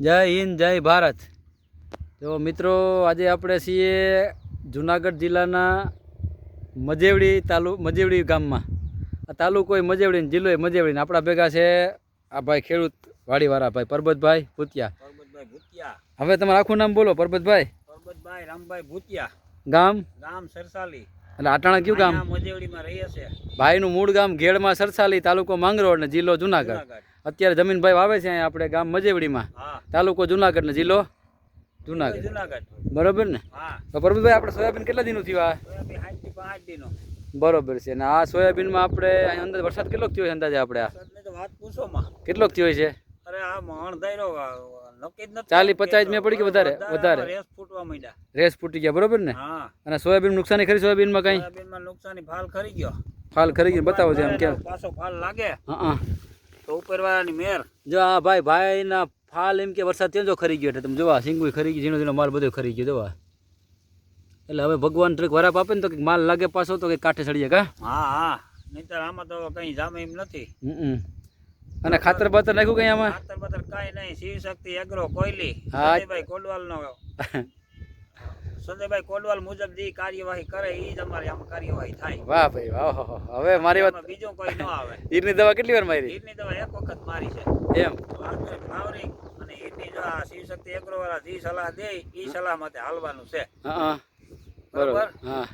જય હિન્દ જય ભારત. તો મિત્રો આજે આપણે છીએ જુનાગઢ જિલ્લાના મજેવડી તાલુ મજેવડી ગામમાં. આ તાલુકો મજેવડી જિલ્લો એ મજેવડી આપણા ભેગા છે આ ભાઈ ખેડૂત વાડીવાળા ભાઈ પરબતભાઈ ભૂતિયા. પરબતભાઈ ભૂતિયા. હવે તમારું આખું નામ બોલો પરબતભાઈ. પરબતભાઈ રામભાઈ ભૂતિયા. ગામ? ગામ સરસાલી. એટલે આટાણા કયું ગામ? મજેવડીમાં રહીએ છે ભાઈનું મૂળ ગામ ઘેડમાં સરસાલી તાલુકો માંગરોળ અને જિલ્લો જુનાગઢ. જુનાગઢ. અત્યારે જમીનભાઈ વાવે છે આપણે ગામ મજેવડીમાં. તાલુકો જુનાગઢ ને જિલ્લો જુનાગઢ. બરોબર ને? તો પરમભાઈ આપણે સોયાબીન કેટલા દિનનું થયું આ? બરોબર છે. ને આ સોયાબીનમાં આપણે અંદર વરસાદ કેટલોક થયો છે અંદાજે આપણે આ? કેટલોક થયો છે? અરે આ ચાલી પચાસ મેં પડી કે વધારે? વધારે. રેસ ફૂટવા માંડ્યા. રેસ ફૂટી ગયા બરોબર ને? અને સોયાબીન નુકસાની ખરી સોયાબીનમાં કઈ? નુકસાની ફાલ ખરી ગયો. ફાલ ખરી ગયો બતાવો છે એમ કેમ? પાછો ફાલ લાગે. હા. તો ઉપરવાળાની મેર. જો આ ભાઈ ભાઈના ફાલ એમ કે વરસાદ ત્યાં જો ખરી ગયો એટલે તમે જોવા સિંગુય ખરી ગયું ઝીણો ઝીણો માલ બધો ખરી ગયો જોવા. એટલે હવે ભગવાન ટ્રીક વરાપ આપે ને તો કંઈક માલ લાગે પાછો તો કંઈક કાંઠે ચડીએ કા? હા હા. નહીતર આમાં તો કંઈ જામે એમ નથી. હમ અને ખાતર બાતર નાખ્યું કઈ આમાં? ખાતર બાતર કાંઈ નહીં. શિવ શક્તિ એગ્રો કોયલી. હા. ભાઈ કોડવાલ નો સંજયભાઈ કોડવાલ મુજબ જે કાર્યવાહી કરે એ જ અમારી આમ કાર્યવાહી થાય. વાહ ભાઈ વાહ. હવે મારી વાત બીજું કોઈ ન આવે. ઈરની દવા કેટલી વાર મારી? ઈરની દવા એક વખત મારી છે. એમ? ફ્લાવરિંગ અને ઈરની જો આ શિવ શક્તિ એગ્રો વાળા જે સલાહ દે એ સલાહ માટે હાલવાનું છે. હા બરોબર. હા.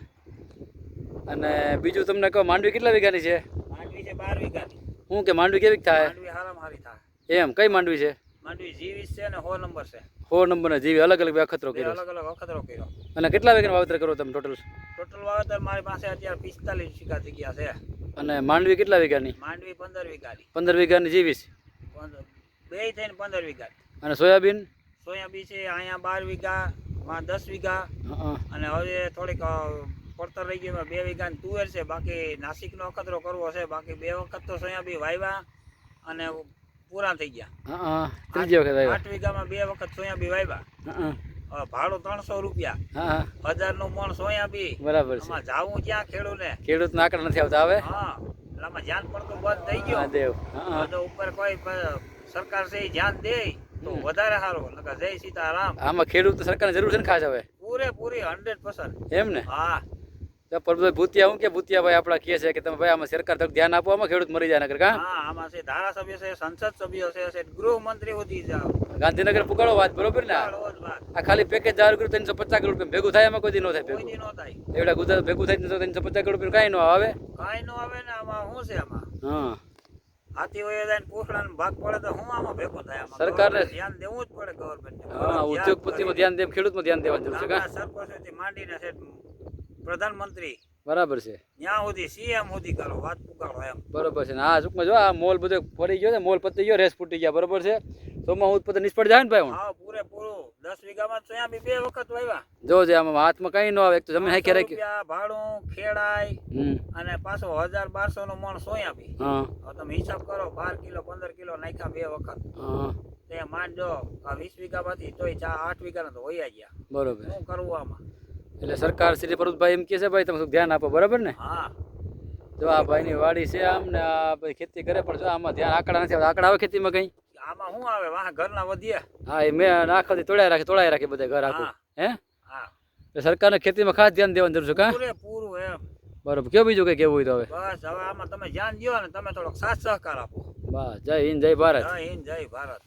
અને બીજું તમને કહો માંડવી કેટલા વીઘાની છે? માંડવી છે બાર વીઘાની. હું કે માંડવી કેવી થાય? માંડવી હારામ હારી થાય. એમ કઈ માંડવી છે? માંડવી જીવીસ છે ને હો નંબર છે. હો નંબર જીવી અલગ અલગ અખતરો કર્યો અલગ અલગ અખતરો કર્યો. અને કેટલા વેગન વાવેતર કરો તમે ટોટલ ટોટલ વાવેતર મારી પાસે અત્યારે પિસ્તાલીસ વીઘા થઈ ગયા છે. અને માંડવી કેટલા વીઘાની? માંડવી પંદર વીઘાની. પંદર વીઘાની પંદર. બે થઈને પંદર વીઘા. અને સોયાબીન? સોયાબીન છે અહીંયા બાર વીઘા માં દસ વીઘા. અને હવે થોડીક પડતર રહી ગયું બે વીઘાની તુવેર છે. બાકી નાસિકનો અખતરો કરવો છે. બાકી બે વખત તો સોયાબીન વાવ્યા. અને પૂરા થઈ ગયા. ત્રીજી વખત આઠ વીઘામાં બે વખત સોયાબીન વાવ્યા ભાડું ત્રણસો રૂપિયા. હજારનું મણ સોયાબીન બરાબર છે. જાવું ક્યાં ખેડૂને? ખેડૂતના આંકડા નથી આવતા હવે? હા. એટલે આમાં ધ્યાન પડતું બંધ થઈ ગયો. દેવ. તો ઉપર કોઈ સરકાર છે ધ્યાન દે તો વધારે સારું. જય સીતારામ. આમાં ખેડૂત સરકારની જરૂર છે ને ખાસ હવે? પૂરેપૂરી હંડ્રેડ પર્સન્ટ એમ ને? હા. તો પરબતભાઈ ભૂતિયા હું કે ભૂતિયા ભાઈ આપણા કહે છે કે તમે ભાઈ આમાં સરકાર તરફ ધ્યાન આપો આમાં ખેડૂત મરી જાય નગર કા? આમાં છે ધારાસભ્ય છે સંસદ સભ્ય છે છે ગૃહમંત્રી સુધી જાઓ. ગાંધીનગર પુગાડો વાત બરોબર ને? આ? ખાલી પેકેજ જાહેર કર્યું ત્રણસો પચાસ કરોડ રૂપિયા ભેગું થાય એમાં કોઈ દી ન થાય કોઈ ભેગું થાય. એવડા ગુજરાત ભેગું થાય તો ત્રણસો પચાસ કરોડ રૂપિયા કાંઈ ન આવે? કાંઈ નો આવે ને આમાં શું છે આમાં? હા. હાથી હોય જાય પૂછડા ભાગ પડે તો હું આમાં ભેગો થાય સરકારને- ધ્યાન દેવું જ પડે ગવર્મેન્ટ હા ઉદ્યોગપતિમાં ધ્યાન દે ખેડૂતમાં ધ્યાન દેવા જરૂર છે માંડીને છે પ્રધાનમંત્રી. બરાબર છે. ત્યાં સુધી સીએમ સુધી કરો વાત પુકારો એમ. બરાબર છે. હા ટૂંકમાં જો આ મોલ બધો પડી ગયો ને મોલ પતી ગયો રેસ ફૂટી ગયા બરાબર છે. સોમાં ઉત્પાદન નિષ્ફળ જાય ને ભાઈ? હું હા પૂરેપૂરું. દસ વીઘામાં તો બી બે વખત વાવ્યા. જો આમાં હાથમાં કઈ ન આવે એક તો જમીન હાકી રાખી. ભાડું ખેડાય અને પાછો હજાર બારસો નો મણ સોયા બી. હા. તમે હિસાબ કરો બાર કિલો પંદર કિલો નાખ્યા બે વખત. હા. તે માનજો આ વીસ વીઘામાંથી તોય આઠ વીઘા તો હોય ગયા. બરોબર. શું કરવું આમાં? એટલે સરકાર શ્રી પર્વતભાઈ એમ કહે છે ભાઈ તમે ધ્યાન આપો બરાબર ને? હા. જો આ ભાઈની વાડી છે આમ ને આ ભાઈ ખેતી કરે પણ જો આમાં ધ્યાન આંકડા નથી આંકડા આવે ખેતીમાં કઈ? આમાં શું આવે? વાહ ઘરના વધીએ. હા એ મેં આખાથી તોડાઈ રાખે તોડાઈ રાખે બધા ઘર આખું. હા. હે? સરકારને ખેતીમાં ખાસ ધ્યાન દેવાની જરૂર છે કા? પૂરું એમ. બરોબર. કયો બીજું કઈ કેવું હોય તો હવે? બસ હવે આમાં તમે ધ્યાન દો ને તમે થોડોક સાથ સહકાર આપો. બસ જય હિન્દ જય ભારત. જય હિન્દ જય ભારત.